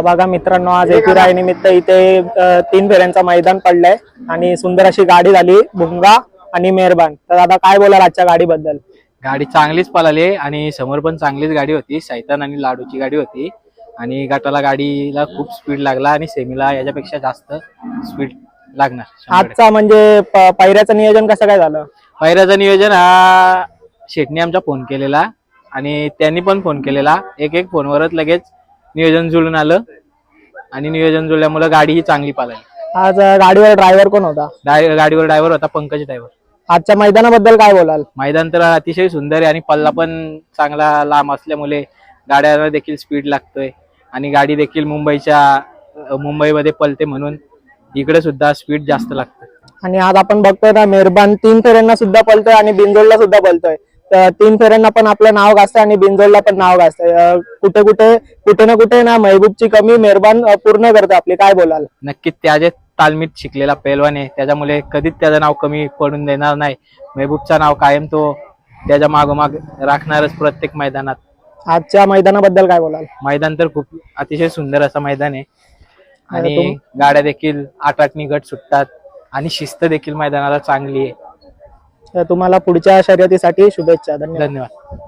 बघा मित्रांनो आज एपिराय निमित्त इथे तीन फेऱ्यांचा मैदान पडलंय आणि सुंदर अशी गाडी झाली भुंगा आणि मेहरबान. तर आता काय बोलाल आजच्या गाडीबद्दल? गाडी चांगलीच पळाली आणि समोर पण चांगलीच गाडी होती. सैतान आणि लाडूची गाडी होती. आणि गटाला गाडीला खूप स्पीड लागला आणि सेमीला याच्यापेक्षा जास्त स्पीड लागणार. आजचा म्हणजे पायऱ्याचं नियोजन कसं काय झालं? पहिल्याचं नियोजन हा शेटने आमचा फोन केलेला आणि त्यांनी पण फोन केलेला. एक एक फोनवरच लगेच नियोजन जुळून आलं. आणि नियोजन जुळल्यामुळे गाडी ही चांगली पळाली आज अ, गाडीवर ड्रायव्हर कोण होता? गाडीवर ड्रायव्हर होता पंकज ड्रायव्हर आजच्या मैदानाबद्दल काय बोलाल? मैदान तर अतिशय सुंदर आहे आणि पल्ला पण चांगला लांब असल्यामुळे गाड्यांना देखील स्पीड लागतोय. आणि गाडी देखील मुंबईच्या अ, मुंबईमध्ये पलते म्हणून इकडे सुद्धा स्पीड जास्त लागतं आणि आज आपण बघतोय ना मेहरबान तीन फेऱ्यांना सुद्धा पळतोय आणि बिंजोडला सुद्धा पळतोय तर तीन फेऱ्यांना पण आपलं नाव गाजतंय आणि बिंजोडला पण नाव गाजतंय. अ, कुठे कुठे कुठे ना कुठे ना महबूबची कमी मेहरबान पूर्ण करते आपली. काय बोलाल? नक्कीच त्याचे तालमीत शिकलेला पैलवान आहे. त्याच्यामुळे कधीच त्याचं नाव कमी पडून देणार नाही. महबूबचं नाव कायम तो त्याच्या मागोमाग राखणारच प्रत्येक मैदानात. आजच्या मैदानाबद्दल काय बोलाल? मैदान तर खूप अतिशय सुंदर असं मैदान आहे. आणि गाड्या देखील आठ आठनी गट सुटतात. आणि शिस्त देखील मैदानाला चांगली आहे. तुम्हाला पुढच्या शर्यतीसाठी शुभेच्छा. धन्यवाद. धन्यवाद.